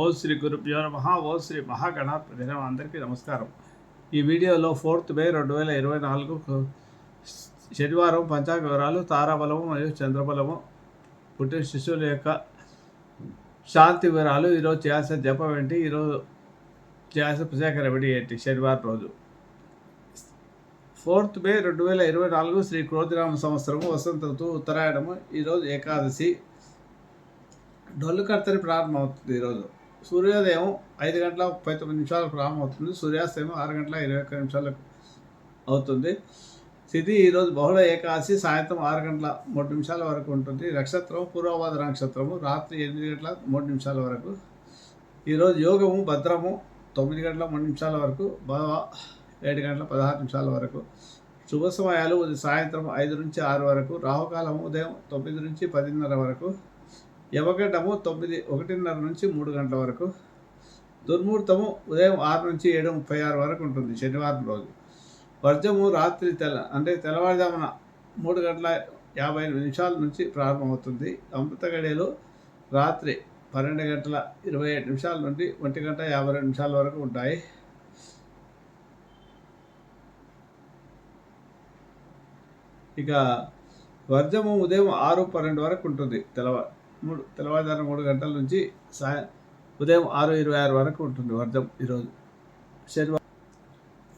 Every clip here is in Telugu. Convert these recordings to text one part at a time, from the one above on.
ఓ శ్రీ గురుభ్యో నమ. ఓ శ్రీ మహాగణాధిపతి నమః. అందరికీ నమస్కారం. ఈ వీడియోలో ఫోర్త్ మే రెండు వేల ఇరవై నాలుగు శనివారం పంచాంగ వివరాలు తారాబలము మరియు చంద్రబలము పుట్టిన శిశువుల యొక్క శాంతి వివరాలు ఈరోజు చేయాల్సిన జపం ఏంటి? ఈరోజు చేయాల్సిన ప్రత్యేక రెమెడీ ఏంటి? శనివారం రోజు. ఫోర్త్ మే రెండు వేల ఇరవై నాలుగు శ్రీ క్రోతిరామ సంవత్సరము వసంత ఋతువు ఉత్తరాయణము ఈరోజు ఏకాదశి. డొల్లు కర్తని ప్రారంభమవుతుంది ఈరోజు. సూర్యోదయం ఐదు గంటల ముప్పై తొమ్మిది నిమిషాలకు ప్రారంభమవుతుంది. సూర్యాస్తమయం ఆరు గంటల ఇరవై ఒక్క నిమిషాలకు అవుతుంది. స్థితి ఈరోజు బహుళ ఏకాదశి సాయంత్రం ఆరు గంటల మూడు నిమిషాల వరకు ఉంటుంది. నక్షత్రం పూర్వవాద నక్షత్రము రాత్రి ఎనిమిది గంటల మూడు నిమిషాల వరకు. ఈరోజు యోగము భద్రము తొమ్మిది గంటల మూడు నిమిషాల వరకు. భవ ఏడు గంటల పదహారు నిమిషాల వరకు. శుభ సమయాలు సాయంత్రం ఐదు నుంచి ఆరు వరకు. రాహుకాలం ఉదయం తొమ్మిది నుంచి పదిన్నర వరకు. యమగండము తొమ్మిది ఒకటిన్నర నుంచి మూడు గంటల వరకు. దుర్ముహూర్తము ఉదయం ఆరు నుంచి ఏడు ముప్పై ఆరు వరకు ఉంటుంది శనివారం రోజు. వర్జము రాత్రి తెల్ల అంటే తెల్లవారుజామున మూడు గంటల యాభై నిమిషాల నుంచి ప్రారంభమవుతుంది. అమృత గడియలు రాత్రి పన్నెండు గంటల ఇరవై ఏడు నిమిషాల నుండి ఒంటి గంట యాభై రెండు నిమిషాల వరకు ఉంటాయి. ఇక వర్జము ఉదయం ఆరు పన్నెండు వరకు ఉంటుంది తెల్లవారు మూడు తెల్లవారుజామున మూడు గంటల నుంచి సాయ ఉదయం ఆరు ఇరవై ఆరు వరకు ఉంటుంది వర్ధం ఈరోజు. శనివారం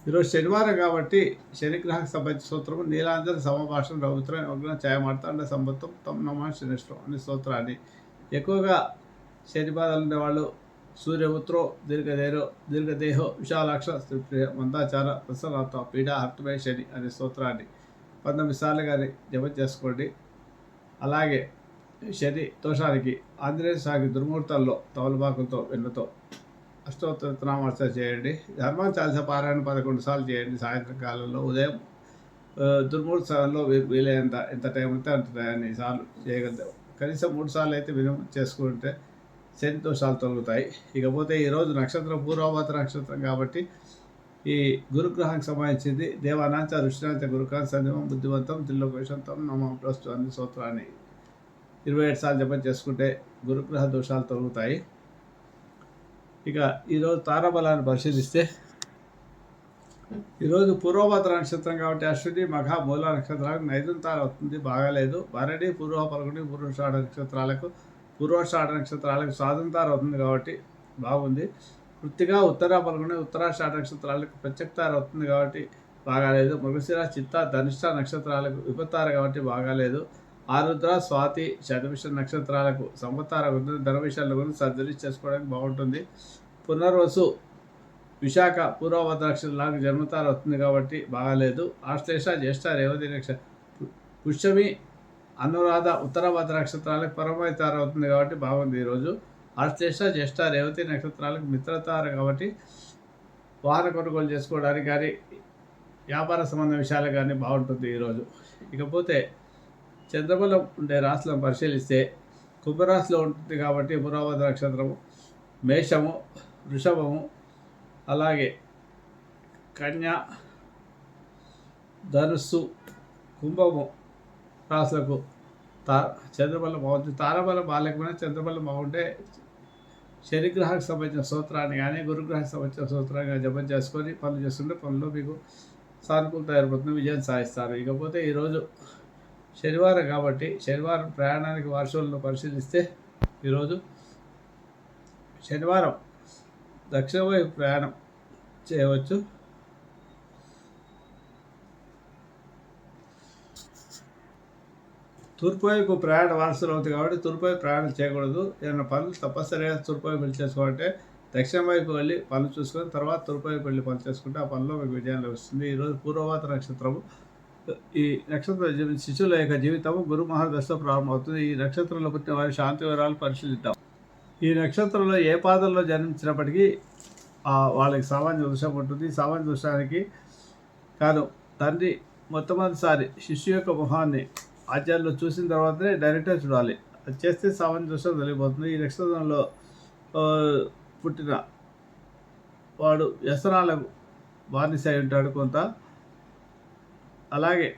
ఈరోజు శనివారం కాబట్టి శనిగ్రహకు సంబంధించిన సూత్రము నీలాంజన సమభాషణ రౌద్రం యోగ్న ఛాయమార్తాండ సంబత్వం తమ నమ శనిష్టం అనే సూత్రాన్ని. ఎక్కువగా శని బాధలు ఉండేవాళ్ళు సూర్యపుత్రో దీర్ఘదేరో దీర్ఘదేహో విశాలాక్ష శ్రీప్రియ మందాచార ప్రసన్నత పీడ హర్తమయ శని అనే సూత్రాన్ని పంతొమ్మిది సార్లు కానీ జపం చేసుకోండి. అలాగే శని దోషానికి ఆంజనేయ స్వామి దుర్ముహూర్తాల్లో తవలబాకులతో వెన్నతో అష్టోత్తరనామార్చ చేయండి. ధర్మం చాలిస పారాయణ పదకొండు సార్లు చేయండి. సాయంత్రం కాలంలో ఉదయం ఆ, దుర్ముహూర్త సమయంలో వీ- వీలైనంత ఎంత టైం ఉంటే అంత టైం సార్లు చేయగలుగుతాం. కనీసం మూడు సార్లు అయితే మినిమం చేసుకుంటే శని దోషాలు తొలగుతాయి. ఇకపోతే ఈరోజు నక్షత్రం పూర్వభాత నక్షత్రం కాబట్టి ఈ గురుగ్రహానికి సంబంధించింది దేవానాంచ ఋషినాంచ గురుకాంత సంజమం బుద్ధివంతం దిల్లోకేశంతం నమ ప్రస్తుతాన్ని సూత్రాన్ని ఇరవై ఏడు సార్లు జపం చేసుకుంటే గురుగ్రహ దోషాలు తొలగుతాయి. ఇక ఈరోజు తారాబలాన్ని పరిశీలిస్తే ఈరోజు పూర్వభద్ర నక్షత్రం కాబట్టి అశ్విని మఘ మూల నక్షత్రాలకు నైదుం తార అవుతుంది బాగాలేదు. భరణి పూర్వ పలుకుని పూర్వషాఢ నక్షత్రాలకు పూర్వషాఢ నక్షత్రాలకు స్వాతంతార అవుతుంది కాబట్టి బాగుంది. వృత్తిగా ఉత్తర పలుకుని ఉత్తరాషాఢ నక్షత్రాలకు ప్రత్యక్తార అవుతుంది కాబట్టి బాగాలేదు. మృగశిర చిత్త ధనిష్ట నక్షత్రాలకు విపత్తార కాబట్టి బాగాలేదు. ఆరుద్ర స్వాతి శతవిష నక్షత్రాలకు సంవత్సర గురించి ధన విషయాల గురించి సర్జరీ చేసుకోవడానికి బాగుంటుంది. పునర్వసు విశాఖ పూర్వభద్ర నక్షత్రాలకు జన్మతార వస్తుంది కాబట్టి బాగాలేదు. ఆశ్లేష జ్యేష్ఠ రేవతి నక్ష పుష్యమి అనురాధ ఉత్తరభద్ర నక్షత్రాలకు పరమైతార అవుతుంది కాబట్టి బాగుంది ఈరోజు. ఆశ్లేష జ్యేష్ఠ రేవతి నక్షత్రాలకు మిత్రతార కాబట్టి వాహన కొనుగోలు చేసుకోవడానికి కానీ వ్యాపార సంబంధ విషయాలు కానీ బాగుంటుంది ఈరోజు. ఇకపోతే చంద్రబలం ఉండే రాశులను పరిశీలిస్తే కుంభరాశిలో ఉంటుంది కాబట్టి పురావద నక్షత్రము మేషము వృషభము అలాగే కన్య ధనుస్సు కుంభము రాశులకు తా చంద్రబలం బాగుంటుంది తారబలం బాగాలేకపోయినా చంద్రబలం బాగుంటే శనిగ్రహానికి సంబంధించిన సూత్రాన్ని కానీ గురుగ్రహానికి సంబంధించిన సూత్రాన్ని కానీ జపం చేసుకొని పనులు చేస్తుంటే పనులు మీకు సానుకూలత ఏర్పడుతుంది విజయం సాధిస్తారు. ఇకపోతే ఈరోజు శనివారం కాబట్టి శనివారం ప్రయాణానికి వార్షులను పరిశీలిస్తే ఈరోజు శనివారం దక్షిణ వైపు ప్రయాణం చేయవచ్చు. తూర్పు వైపు ప్రయాణ వారసులు అవుతుంది కాబట్టి తూర్పు వైపు ప్రయాణం చేయకూడదు. ఏదైనా పనులు తప్పనిసరిగా తూర్పు వైపు వెళ్ళి చేసుకోవాలంటే దక్షిణ వైపు వెళ్ళి పనులు చూసుకొని తర్వాత తూర్పు వైపు వెళ్ళి పనులు చేసుకుంటే ఆ పనిలో మీకు విజయం లభిస్తుంది. ఈరోజు పూర్వవాత నక్షత్రము ఈ నక్షత్ర జీ- శిశువుల యొక్క జీవితము గురు మహాదశ ప్రారంభమవుతుంది. ఈ నక్షత్రంలో పుట్టిన వారి శాంతి వివరాలు పరిశీలిద్దాం. ఈ నక్షత్రంలో ఏ పాదంలో జన్మించినప్పటికీ వాళ్ళకి సామాన్య దృశ్యం ఉంటుంది. సామాన్య దృశ్యానికి కాదు తండ్రి మొట్టమొదటిసారి శిశు యొక్క మొహాన్ని ఆచార్యులు చూసిన తర్వాతనే డైరెక్ట్గా చూడాలి. అది చేస్తే సామాన్య దృశ్యం తెలియబోతుంది ఈ నక్షత్రంలో పుట్టిన వాడు వ్యసనాలకు బానిస అయి ఉంటాడు కొంత. అలాగే.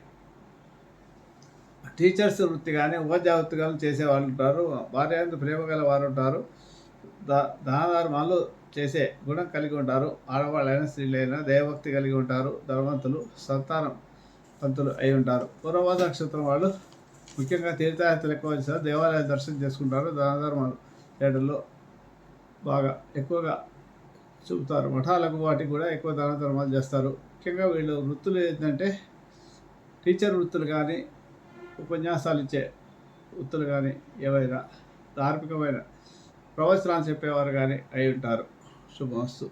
టీచర్స్ వృత్తి కానీ ఉపాధ్యాయ వృత్తి కానీ చేసే వాళ్ళు ఉంటారు. భార్య ప్రేమ గల వారు ఉంటారు. దా దానధర్మాలు చేసే గుణం కలిగి ఉంటారు. ఆడవాళ్ళైనా స్త్రీలైనా దైవభక్తి కలిగి ఉంటారు. ధనవంతులు సంతానం పంతులు అయి ఉంటారు. పూర్వవాద నక్షత్రం వాళ్ళు ముఖ్యంగా తీర్థయాత్రలు ఎక్కువ చేస్తారు. దేవాలయ దర్శనం చేసుకుంటారు. దాన ఏడల్లో బాగా ఎక్కువగా చూపుతారు. మఠాలకు వాటికి కూడా ఎక్కువ దాన ధర్మాలు చేస్తారు. ముఖ్యంగా వీళ్ళు వృత్తులు ఏంటంటే టీచర్ వృత్తులు కానీ ఉపన్యాసాలు ఇచ్చే వృత్తులు కానీ ఏవైనా ధార్మికమైన ప్రవచనాలు చెప్పేవారు కానీ అయి ఉంటారు. శుభమస్తు.